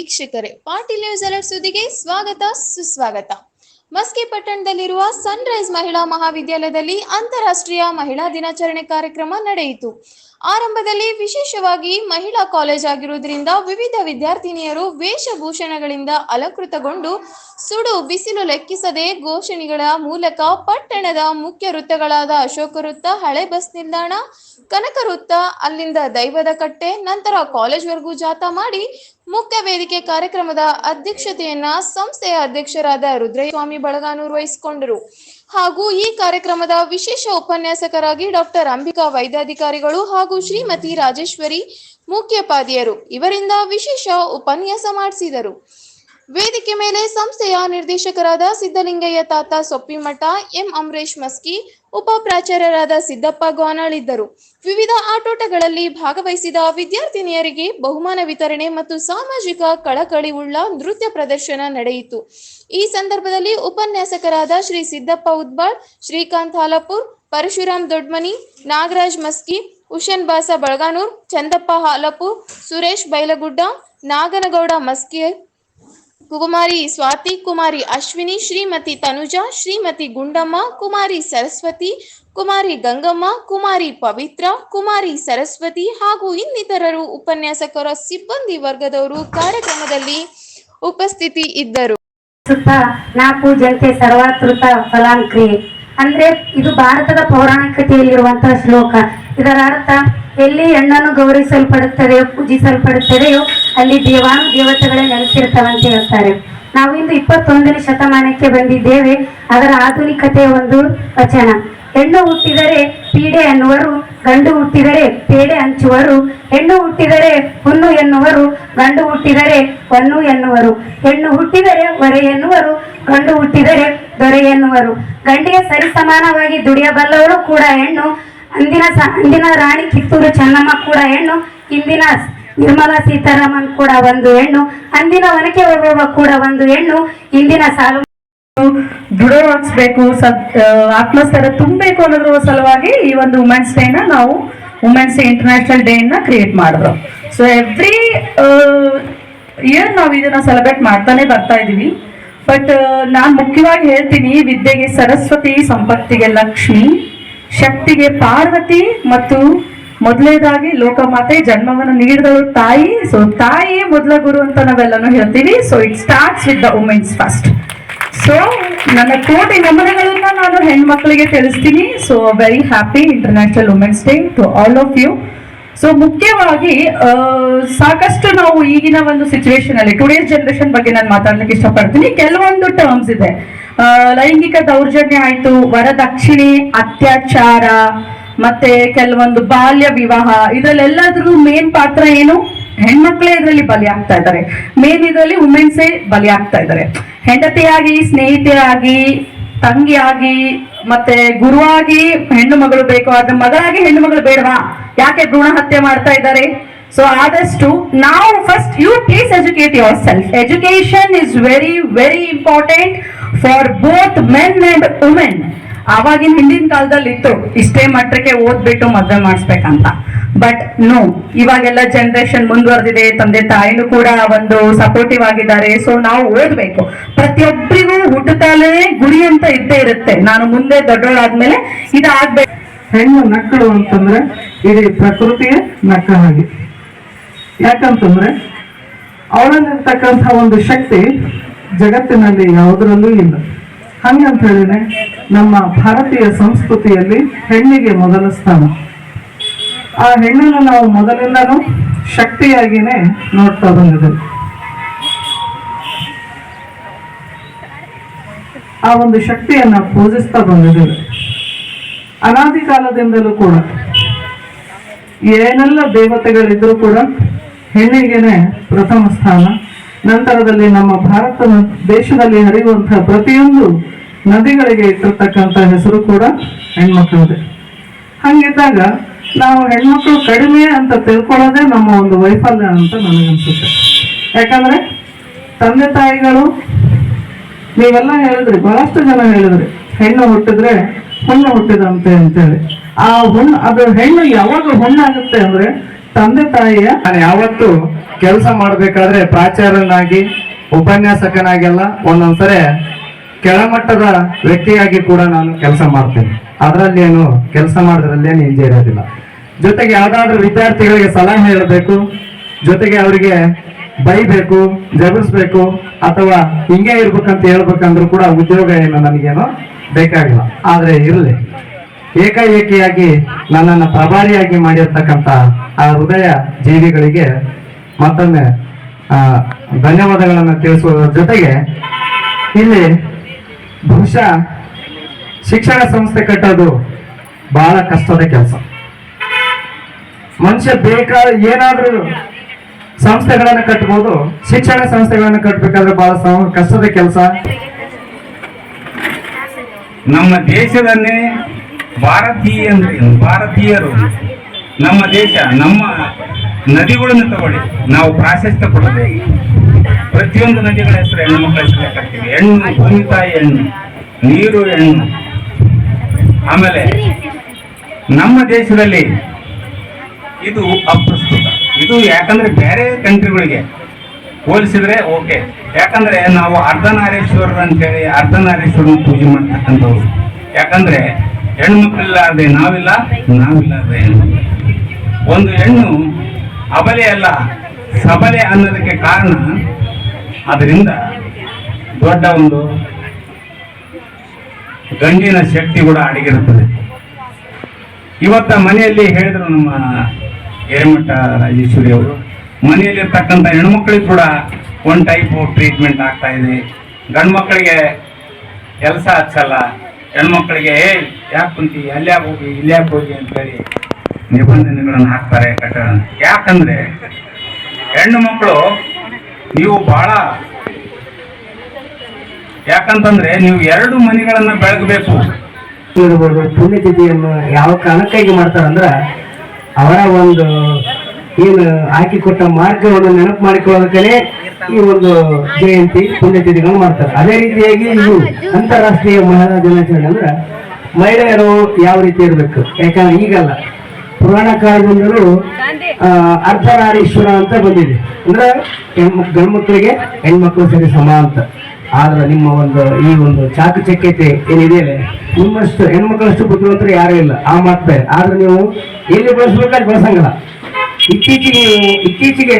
ವೀಕ್ಷಕರೇ, Patil news alert ಸುದ್ದಿಗೆ ಸ್ವಾಗತ, ಸುಸ್ವಾಗತ. ಮಸ್ಕಿ ಪಟ್ಟಣದಲ್ಲಿರುವ ಸನ್ರೈಸ್ ಮಹಿಳಾ ಮಹಾವಿದ್ಯಾಲಯದಲ್ಲಿ ಅಂತಾರಾಷ್ಟ್ರೀಯ ಮಹಿಳಾ ದಿನಾಚರಣೆ ಕಾರ್ಯಕ್ರಮ ನಡೆಯಿತು. ಆರಂಭದಲ್ಲಿ ವಿಶೇಷವಾಗಿ ಮಹಿಳಾ ಕಾಲೇಜ್ ಆಗಿರುವುದರಿಂದ ವಿವಿಧ ವಿದ್ಯಾರ್ಥಿನಿಯರು ವೇಷಭೂಷಣಗಳಿಂದ ಅಲಂಕೃತಗೊಂಡು ಸುಡು ಬಿಸಿಲು ಲೆಕ್ಕಿಸದೆ ಘೋಷಣೆಗಳ ಮೂಲಕ ಪಟ್ಟಣದ ಮುಖ್ಯ ವೃತ್ತಗಳಾದ ಅಶೋಕ ವೃತ್ತ, ಹಳೆ ಬಸ್ ನಿಲ್ದಾಣ, ಕನಕ ವೃತ್ತ, ಅಲ್ಲಿಂದ ದೈವದ ಕಟ್ಟೆ, ನಂತರ ಕಾಲೇಜ್ವರೆಗೂ ಜಾಥಾ ಮಾಡಿ ಮುಖ್ಯ ವೇದಿಕೆ ಕಾರ್ಯಕ್ರಮದ ಅಧ್ಯಕ್ಷತೆಯನ್ನ ಸಂಸ್ಥೆಯ ಅಧ್ಯಕ್ಷರಾದ ರುದ್ರಯ್ಯ ಸ್ವಾಮಿ ಬಳಗಾನೂರು ವಹಿಸಿಕೊಂಡರು. ಹಾಗೂ ಈ ಕಾರ್ಯಕ್ರಮದ ವಿಶೇಷ ಉಪನ್ಯಾಸಕರಾಗಿ ಡಾಕ್ಟರ್ ಅಂಬಿಕಾ ವೈದ್ಯಾಧಿಕಾರಿಗಳು ಹಾಗೂ ಶ್ರೀಮತಿ ರಾಜೇಶ್ವರಿ ಮುಖ್ಯೋಪಾಧ್ಯಾಯರು. ಇವರಿಂದ ವಿಶೇಷ ಉಪನ್ಯಾಸ ಮಾಡಿಸಿದರು. ವೇದಿಕೆ ಮೇಲೆ ಸಂಸ್ಥೆಯ ನಿರ್ದೇಶಕರಾದ ಸಿದ್ದಲಿಂಗಯ್ಯ ತಾತ ಸೊಪ್ಪಿಮಠ ಎಂ ಅಮರೇಶ್ ಮಸ್ಕಿ, ಉಪ ಪ್ರಾಚಾರ್ಯರಾದ ಸಿದ್ದಪ್ಪ ಗೋನಾಳ್ ಇದ್ದರು. ವಿವಿಧ ಆಟೋಟಗಳಲ್ಲಿ ಭಾಗವಹಿಸಿದ ವಿದ್ಯಾರ್ಥಿನಿಯರಿಗೆ ಬಹುಮಾನ ವಿತರಣೆ ಮತ್ತು ಸಾಮಾಜಿಕ ಕಳಕಳಿವುಳ್ಳ ನೃತ್ಯ ಪ್ರದರ್ಶನ ನಡೆಯಿತು. ಈ ಸಂದರ್ಭದಲ್ಲಿ ಉಪನ್ಯಾಸಕರಾದ ಶ್ರೀ ಸಿದ್ದಪ್ಪ ಉದ್ಬಾಳ್, ಶ್ರೀಕಾಂತ್ ಹಾಲಪುರ್, ಪರಶುರಾಮ್ ದೊಡ್ಮನಿ, ನಾಗರಾಜ್ ಮಸ್ಕಿ, ಉಷನ್ ಬಾಸ ಬಳಗಾನೂರ್, ಚಂದಪ್ಪ ಹಾಲಪುರ್, ಸುರೇಶ್ ಬೈಲಗುಡ್ಡ, ನಾಗನಗೌಡ ಮಸ್ಕಿ ಕುಮಾರಿ ಸ್ವಾತಿ, ಕುಮಾರಿ ಅಶ್ವಿನಿ, ಶ್ರೀಮತಿ ತನುಜಾ, ಶ್ರೀಮತಿ ಗುಂಡಮ್ಮ, ಕುಮಾರಿ ಸರಸ್ವತಿ, ಕುಮಾರಿ ಗಂಗಮ್ಮ, ಕುಮಾರಿ ಪವಿತ್ರ, ಕುಮಾರಿ ಸರಸ್ವತಿ ಹಾಗೂ ಇನ್ನಿತರರು ಉಪನ್ಯಾಸಕರ ಸಿಬ್ಬಂದಿ ವರ್ಗದವರು ಕಾರ್ಯಕ್ರಮದಲ್ಲಿ ಉಪಸ್ಥಿತಿ ಇದ್ದರು. ನಾಲ್ಕು ಜನತೆ ಸರ್ವಾತೃತ ಫಲಾಂಕ್ರಿಯೆ ಅಂದ್ರೆ ಇದು ಭಾರತದ ಪೌರಾಣಿಕತೆಯಲ್ಲಿರುವಂತಹ ಶ್ಲೋಕ. ಇದರ ಅರ್ಥ ಎಲ್ಲಿ ಹೆಣ್ಣನ್ನು ಗೌರವಿಸಲ್ಪಡುತ್ತದೆಯೋ ಪೂಜಿಸಲ್ಪಡುತ್ತದೆಯೋ ಅಲ್ಲಿ ದೇವಾನು ದೇವತೆಗಳೇ ನೆಲೆಸಿರ್ತವಂತ ಹೇಳ್ತಾರೆ. ನಾವು ಇಂದು ಇಪ್ಪತ್ತೊಂದನೇ ಶತಮಾನಕ್ಕೆ ಬಂದಿದ್ದೇವೆ. ಅದರ ಆಧುನಿಕತೆಯ ಒಂದು ವಚನ. ಹೆಣ್ಣು ಹುಟ್ಟಿದರೆ ಪೀಡೆ ಅನ್ನುವರು ಗಂಡು ಹುಟ್ಟಿದರೆ ಪೇಡೆ ಹಂಚುವರು. ಹೆಣ್ಣು ಹುಟ್ಟಿದರೆ ಹುಣ್ಣು ಎನ್ನುವರು, ಗಂಡು ಹುಟ್ಟಿದರೆ ಹೊನ್ನು ಎನ್ನುವರು. ಹೆಣ್ಣು ಹುಟ್ಟಿದರೆ ಹೊರೆ ಎನ್ನುವರು, ಗಂಡು ಹುಟ್ಟಿದರೆ ದೊರೆ ಎನ್ನುವರು. ಗಂಡಿಗೆ ಸರಿಸಮಾನವಾಗಿ ದುಡಿಯಬಲ್ಲವರು ಕೂಡ ಹೆಣ್ಣು. ಅಂದಿನ ಅಂದಿನ ರಾಣಿ ಕಿತ್ತೂರು ಚೆನ್ನಮ್ಮ ಕೂಡ ಹೆಣ್ಣು. ಇಂದಿನ ನಿರ್ಮಲಾ ಸೀತಾರಾಮನ್ ಕೂಡ ಒಂದು ಹೆಣ್ಣು, ಅಂದಿನ ಒನಕೆ ವೈಭವ ಕೂಡ ಒಂದು ಹೆಣ್ಣು, ಇಂದಿನ ಸಾಲು ದೃಢವಾಗಿಸ್ಬೇಕು ಸದ್ ಆತ್ಮಸ್ಥರ ತುಂಬಬೇಕು ಅನ್ನೋದ್ರ ಸಲುವಾಗಿ ಈ ಒಂದು ವುಮೆನ್ಸ್ ಡೇನ ನಾವು ವುಮೆನ್ಸ್ ಡೇ ಇಂಟರ್ನ್ಯಾಷನಲ್ ಡೇ ನ ಕ್ರಿಯೇಟ್ ಮಾಡಿದ್ರು. ಸೊ ಎವ್ರಿ ಇಯರ್ ನಾವು ಇದನ್ನ ಸೆಲೆಬ್ರೇಟ್ ಮಾಡ್ತಾನೆ ಬರ್ತಾ ಇದೀವಿ. ಬಟ್ ನಾನು ಮುಖ್ಯವಾಗಿ ಹೇಳ್ತೀನಿ, ವಿದ್ಯೆಗೆ ಸರಸ್ವತಿ, ಸಂಪತ್ತಿಗೆ ಲಕ್ಷ್ಮಿ, ಶಕ್ತಿಗೆ ಪಾರ್ವತಿ ಮತ್ತು ಮೊದಲನೇದಾಗಿ ಲೋಕಮಾತೆ ಜನ್ಮವನ್ನು ನೀಡಿದವರು ತಾಯಿ. ಸೊ ತಾಯಿಯೇ ಮೊದಲ ಗುರು ಅಂತ ನಾವೆಲ್ಲನೂ ಹೇಳ್ತೀವಿ. So it starts with the women's first so ನನ್ನ ಕೋಟಿ ನಮನಗಳನ್ನ ನಾನು ಹೆಣ್ಮಕ್ಳಿಗೆ ತಿಳಿಸ್ತೀನಿ. So very happy international women's day to all of you so ಮುಖ್ಯವಾಗಿ ಸಾಕಷ್ಟು ನಾವು ಈಗಿನ ಒಂದು ಸಿಚುವೇಶನ್ ಅಲ್ಲಿ ಟುಡೇಸ್ ಜನರೇಷನ್ ಬಗ್ಗೆ ನಾನು ಮಾತಾಡ್ಲಿಕ್ಕೆ ಇಷ್ಟಪಡ್ತೀನಿ. ಕೆಲವೊಂದು ಟರ್ಮ್ಸ್ ಇದೆ. ಲೈಂಗಿಕ ದೌರ್ಜನ್ಯ ಆಯ್ತು, ವರದಕ್ಷಿಣೆ, ಅತ್ಯಾಚಾರ ಮತ್ತೆ ಕೆಲವೊಂದು ಬಾಲ್ಯ ವಿವಾಹ, ಇದ್ರಲ್ಲೆಲ್ಲದ್ರೂ ಮೇನ್ ಪಾತ್ರ ಏನು? ಹೆಣ್ಮಕ್ಳೇ ಇದರಲ್ಲಿ ಬಲಿ ಆಗ್ತಾ ಇದ್ದಾರೆ. ಮೇನ್ ಇದರಲ್ಲಿ ವುಮೆನ್ಸೇ ಆಗ್ತಾ ಇದ್ದಾರೆ. ಹೆಂಡತಿಯಾಗಿ, ಸ್ನೇಹಿತೆಯಾಗಿ, ತಂಗಿಯಾಗಿ, ಮತ್ತೆ ಗುರುವಾಗಿ ಹೆಣ್ಣು ಮಗಳು ಬೇಕು. ಆದ್ರೆ ಮಗಳಾಗಿ ಹೆಣ್ಣು ಮಗಳು ಬೇಡವಾ? ಯಾಕೆ ಭ್ರೂಣ ಹತ್ಯೆ ಮಾಡ್ತಾ ಇದ್ದಾರೆ? ಸೊ ಆದಷ್ಟು ನಾವು first you please educate yourself education is very very important for both men and women ಆವಾಗಿನ ಹಿಂದಿನ ಕಾಲದಲ್ಲಿ ಇತ್ತು ಇಷ್ಟೇ ಮಟ್ಟಕ್ಕೆ ಓದ್ಬಿಟ್ಟು ಮದ್ವೆ ಮಾಡಿಸ್ಬೇಕಂತ. ಬಟ್ ನೋ ಇವಾಗೆಲ್ಲ ಜನರೇಷನ್ ಮುಂದುವರೆದಿದೆ, ತಂದೆ ತಾಯಿನೂ ಕೂಡ ಒಂದು ಸಪೋರ್ಟಿವ್ ಆಗಿದ್ದಾರೆ ಸೊ ನಾವು ಓದ್ಬೇಕು. ಪ್ರತಿಯೊಬ್ಬರಿಗೂ ಹುಟ್ಟುತ್ತಲೇ ಗುರಿ ಅಂತ ಇದ್ದೇ ಇರುತ್ತೆ. ನಾನು ಮುಂದೆ ದೊಡ್ಡವಳಾದ್ಮೇಲೆ ಇದಾಗ್ಬೇಕು. ಹೆಣ್ಣು ನಕ್ಕಳು ಅಂತಂದ್ರೆ ಇಡೀ ಪ್ರಕೃತಿಯ ನಕ್ಕ ಹಾಗೆ. ಯಾಕಂತಂದ್ರೆ ಅವಳಲ್ಲಿರ್ತಕ್ಕಂಥ ಒಂದು ಶಕ್ತಿ ಜಗತ್ತಿನಲ್ಲಿ ಯಾವುದರಲ್ಲೂ ಇಲ್ಲ. ಹಂಗಂತ ಹೇಳಿದ್ರೆ ನಮ್ಮ ಭಾರತೀಯ ಸಂಸ್ಕೃತಿಯಲ್ಲಿ ಹೆಣ್ಣಿಗೆ ಮೊದಲ ಸ್ಥಾನ. ಆ ಹೆಣ್ಣನ್ನು ನಾವು ಮೊದಲಿಂದನೂ ಶಕ್ತಿಯಾಗಿನೇ ನೋಡ್ತಾ ಬಂದಿದ್ದೇವೆ. ಆ ಒಂದು ಶಕ್ತಿಯನ್ನ ಪೂಜಿಸ್ತಾ ಬಂದಿದ್ದೇವೆ. ಅನಾದಿ ಕಾಲದಿಂದಲೂ ಕೂಡ ಏನೆಲ್ಲ ದೇವತೆಗಳಿದ್ರು ಕೂಡ ಹೆಣ್ಣಿಗೆನೆ ಪ್ರಥಮ ಸ್ಥಾನ. ನಂತರದಲ್ಲಿ ನಮ್ಮ ಭಾರತ ದೇಶದಲ್ಲಿ ಹರಿಯುವಂತಹ ಪ್ರತಿಯೊಂದು ನದಿಗಳಿಗೆ ಇಟ್ಟಿರ್ತಕ್ಕಂಥ ಹೆಸರು ಕೂಡ ಹೆಣ್ಮಕ್ಳದೆ. ಹಂಗಿದ್ದಾಗ ನಾವು ಹೆಣ್ಮಕ್ಳು ಕಡಿಮೆ ಅಂತ ತಿಳ್ಕೊಳ್ಳೋದೇ ನಮ್ಮ ಒಂದು ವೈಫಲ್ಯ ಅಂತ ನನಗನ್ಸುತ್ತೆ. ಯಾಕಂದ್ರೆ ತಂದೆ ತಾಯಿಗಳು, ನೀವೆಲ್ಲ ಹೇಳಿದ್ರಿ, ಬಹಳಷ್ಟು ಜನ ಹೇಳಿದ್ರಿ, ಹೆಣ್ಣು ಹುಟ್ಟಿದ್ರೆ ಹುಣ್ಣು ಹುಟ್ಟಿದಂತೆ ಅಂತೇಳಿ. ಆ ಹುಣ್ಣು, ಅದು ಹೆಣ್ಣು ಯಾವಾಗ ಹುಣ್ಣಾಗುತ್ತೆ ಅಂದ್ರೆ ತಂದೆ ತಾಯಿಯ ನಾನು ಯಾವತ್ತು ಕೆಲಸ ಮಾಡಬೇಕಾದ್ರೆ ಪ್ರಾಚಾರ್ಯನಾಗಿ ಉಪನ್ಯಾಸಕನಾಗೆಲ್ಲ ಒಂದೊಂದ್ಸರಿ ಕೆಳಮಟ್ಟದ ವ್ಯಕ್ತಿಯಾಗಿ ಕೂಡ ನಾನು ಕೆಲಸ ಮಾಡ್ತೇನೆ. ಅದರಲ್ಲಿ ಏನು ಕೆಲಸ ಮಾಡೋದ್ರಲ್ಲಿ ಏನು ಹಿಂಜೆ ಇರೋದಿಲ್ಲ. ಜೊತೆಗೆ ಯಾವ್ದಾದ್ರೂ ವಿದ್ಯಾರ್ಥಿಗಳಿಗೆ ಸಲಹೆ ಹೇಳಬೇಕು, ಜೊತೆಗೆ ಅವರಿಗೆ ಬೈಬೇಕು ಜಗಿಸ್ಬೇಕು ಅಥವಾ ಹಿಂಗೆ ಇರ್ಬೇಕಂತ ಹೇಳ್ಬೇಕಂದ್ರೂ ಕೂಡ ಉದ್ಯೋಗ ಏನು ನನಗೇನು ಬೇಕಾಗಿಲ್ಲ. ಆದರೆ ಇರಲಿ. ಏಕಾಏಕಿಯಾಗಿ ನನ್ನನ್ನು ಪ್ರಭಾರಿಯಾಗಿ ಮಾಡಿರ್ತಕ್ಕಂಥ ಆ ಹೃದಯ ಜೀವಿಗಳಿಗೆ ಮತ್ತೊಮ್ಮೆ ಧನ್ಯವಾದಗಳನ್ನು ತಿಳಿಸುವುದರ ಜೊತೆಗೆ ಇಲ್ಲಿ ಬಹುಶಃ ಶಿಕ್ಷಣ ಸಂಸ್ಥೆ ಕಟ್ಟೋದು ಬಹಳ ಕಷ್ಟದ ಕೆಲಸ. ಮನುಷ್ಯ ಬೇಕಾದ ಏನಾದ್ರೂ ಸಂಸ್ಥೆಗಳನ್ನು ಕಟ್ಬೋದು, ಶಿಕ್ಷಣ ಸಂಸ್ಥೆಗಳನ್ನು ಕಟ್ಟಬೇಕಾದ್ರೆ ಬಹಳ ಕಷ್ಟದ ಕೆಲಸ. ನಮ್ಮ ದೇಶದನ್ನೇ ಭಾರತೀಯ ಭಾರತೀಯರು. ನಮ್ಮ ದೇಶ, ನಮ್ಮ ನದಿಗಳನ್ನು ತಗೊಳ್ಳಿ. ನಾವು ಪ್ರಾಶಸ್ತ್ಯ ಕೊಡೋದು ಪ್ರತಿಯೊಂದು ನದಿಗಳ ಹೆಸರು ಹೆಣ್ಣು ಮಕ್ಕಳ ಹೆಸರು ಹಾಕ್ತೀವಿ ಹೆಣ್ಣು ಭೂಮಿ ತಾಯಿ ಹೆಣ್ಣು, ನೀರು ಹೆಣ್ಣು. ಆಮೇಲೆ ನಮ್ಮ ದೇಶದಲ್ಲಿ ಇದು ಅಪ್ರಸ್ತುತ. ಇದು ಯಾಕಂದ್ರೆ ಬೇರೆ ಕಂಟ್ರಿಗಳಿಗೆ ಹೋಲಿಸಿದ್ರೆ ಓಕೆ. ಯಾಕಂದ್ರೆ ನಾವು ಅರ್ಧನಾರೇಶ್ವರ ಅಂತೇಳಿ ಅರ್ಧನಾರೇಶ್ವರನ ಪೂಜೆ ಮಾಡ್ತಕ್ಕಂಥವ್ರು. ಯಾಕಂದ್ರೆ ಹೆಣ್ಮಕ್ಳಿಲ್ಲಾರ್ದೆ ನಾವಿಲ್ಲ, ನಾವಿಲ್ಲಾರ್ದೆ ಹೆಣ್ಣು. ಒಂದು ಹೆಣ್ಣು ಅಬಲೆ ಅಲ್ಲ, ಸಬಲೆ ಅನ್ನೋದಕ್ಕೆ ಕಾರಣ ಅದರಿಂದ ದೊಡ್ಡ ಒಂದು ಗಂಡಿನ ಶಕ್ತಿ ಕೂಡ ಅಡಗಿರುತ್ತದೆ. ಇವತ್ತ ಮನೆಯಲ್ಲಿ ಹೇಳಿದ್ರು ನಮ್ಮ ಹಿರೇಮಠ ರಾಜೇಶ್ವರಿ ಅವರು, ಮನೆಯಲ್ಲಿರ್ತಕ್ಕಂಥ ಹೆಣ್ಮಕ್ಳಿಗೆ ಕೂಡ ಒನ್ ಟೈಪ್ ಟ್ರೀಟ್ಮೆಂಟ್ ಆಗ್ತಾ ಇದೆ. ಗಂಡು ಮಕ್ಕಳಿಗೆ ಕೆಲಸ ಹಚ್ಚಲ್ಲ, ಹೆಣ್ಮಕ್ಳಿಗೆ ಏ ಯಾಕೆ ಕುಂತಿ? ಅಲ್ಲಿ ಹೋಗಿ ಇಲ್ಲಿ ಹೋಗಿ? ಅಂತೇಳಿ ನಿಬಂಧನೆಗಳನ್ನು ಹಾಕ್ತಾರೆ ಕಟ್ಟಡ ಯಾಕಂದ್ರೆ ಹೆಣ್ಣು ಮಕ್ಕಳು ನೀವು ಬಹಳ ಯಾಕಂತಂದ್ರೆ ನೀವು ಎರಡು ಮನೆಗಳನ್ನ ಬೆಳಗಬೇಕು. ಇರ್ಬೋದು, ಪುಣ್ಯತಿಥಿಯನ್ನು ಯಾವ ಕಾರಣಕ್ಕಾಗಿ ಮಾಡ್ತಾರಂದ್ರ ಅವರ ಒಂದು ಏನು ಹಾಕಿಕೊಟ್ಟ ಮಾರ್ಗವನ್ನು ನೆನಪು ಮಾಡಿಕೊಳ್ಳೋದಕ್ಕೆ ಈ ಒಂದು ಜಯಂತಿ, ಪುಣ್ಯತಿಥಿಗಳನ್ನು ಮಾಡ್ತಾರೆ. ಅದೇ ರೀತಿಯಾಗಿ ಇದು ಅಂತಾರಾಷ್ಟ್ರೀಯ ಮಹಿಳಾ ದಿನಾಚರಣೆ ಅಂದ್ರೆ ಮಹಿಳೆಯರು ಯಾವ ರೀತಿ ಇರಬೇಕು? ಯಾಕಂದ್ರೆ ಈಗಲ್ಲ. ಪುರಾಣ ಕಾಲದಿಂದಲೂ ಅರ್ಧನಾರೀಶ್ವರ ಅಂತ ಬಂದಿದೆ. ಅಂದ್ರೆ ಗಂಡ್ಮಕ್ಳಿಗೆ ಗಂಡು ಮಕ್ಕಳಿಗೆ ಹೆಣ್ಮಕ್ಳು ಸರಿ ಸಮ ಅಂತ. ಆದ್ರೆ ನಿಮ್ಮ ಒಂದು ಈ ಒಂದು ಚಾಕಚಕ್ಯತೆ ಏನಿದೆಯಲ್ಲ ನಿಮ್ಮಷ್ಟು ಹೆಣ್ಮಕ್ಳಷ್ಟು ಬುದ್ಧಿವಂತರು ಯಾರೂ ಇಲ್ಲ. ಆ ಮಾತು ಬೇರೆ. ಆದ್ರೆ ನೀವು ಎಲ್ಲಿ ಬಳಸ್ಬೇಕಾದ್ರೆ ಬಳಸಂಗಿಲ್ಲ. ಇತ್ತೀಚೆಗೆ ನೀವು ಇತ್ತೀಚೆಗೆ